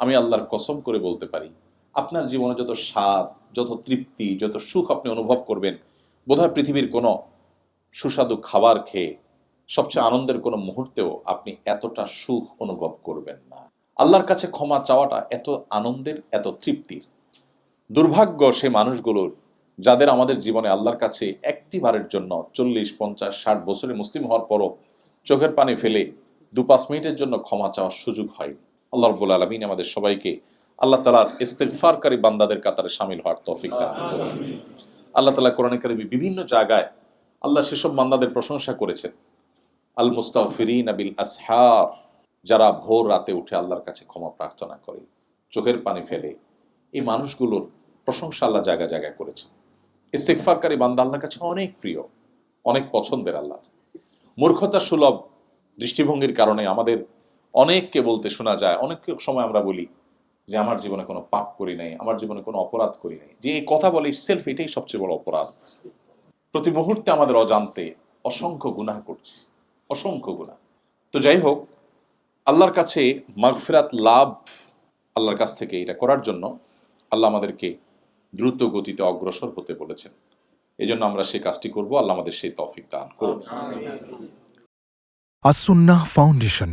আমি আল্লাহর কসম করে বলতে পারি, আপনার জীবনে যত স্বাদ, যত তৃপ্তি, যত সুখ আপনি অনুভব করবেন, বোধহয় পৃথিবীর কোনো সুস্বাদু খাবার খেয়ে সবচেয়ে আনন্দের কোনো মুহূর্তেও আপনি এতটা সুখ অনুভব করবেন না। আল্লাহর কাছে ক্ষমা চাওয়াটা এত আনন্দের, এত তৃপ্তির। দুর্ভাগ্য সে মানুষগুলোর, যাদের আমাদের জীবনে আল্লাহর কাছে একটি বারের জন্য চল্লিশ, পঞ্চাশ, ষাট বছরে মুসলিম হওয়ার পরও চোখের পানি ফেলে দু পাঁচ মিনিটের জন্য ক্ষমা চাওয়ার সুযোগ হয় আল্লাহ রব্বুল আলমিন আমাদের সবাইকে আল্লাহ তালার ইস্তেকফারকারী বান্দাদের কাতারে সামিল হওয়ার তৌফিক দান আল্লাহ তালা কোরআন কারিমে বিভিন্ন জায়গায় আল্লাহ সেসব বান্দাদের প্রশংসা করেছেন। আল মুস্তাফিরিন আবিল আসহার যারা ভোর রাতে উঠে আল্লাহর কাছে ক্ষমা প্রার্থনা করে চোখের পানি ফেলে এই মানুষগুলোর প্রশংসা আল্লাহ জায়গায় জায়গায় করেছেন। ইস্তেকফারকারী বান্দা আল্লাহর কাছে অনেক প্রিয় অনেক পছন্দের আল্লাহ মূর্খতা সুলভ দৃষ্টিভঙ্গির কারণে আমাদের অনেককে বলতে শোনা যায়, অনেক সময় আমরা বলি যে আমার জীবনে কোনো পাপ করি নাই, আমার জীবনে কোনো অপরাধ করি নাই। যে এই কথা বলে সেলফ এটাই সবচেয়ে বড় অপরাধ। প্রতি মুহূর্তে আমাদের অজান্তে অসংখ্য গুনাহ করছি, অসংখ্য গুনাহ। তো যাই হোক, আল্লাহর কাছে মাগফিরাত, লাভ আল্লাহর কাছ থেকে এটা করার জন্য আল্লাহ আমাদেরকে দ্রুত গতিতে অগ্রসর হতে বলেছেন। এই জন্য আমরা সেই কাজটি করব, আল্লাহ আমাদের সেই তৌফিক দান করুন। আসুন্নাহ ফাউন্ডেশন।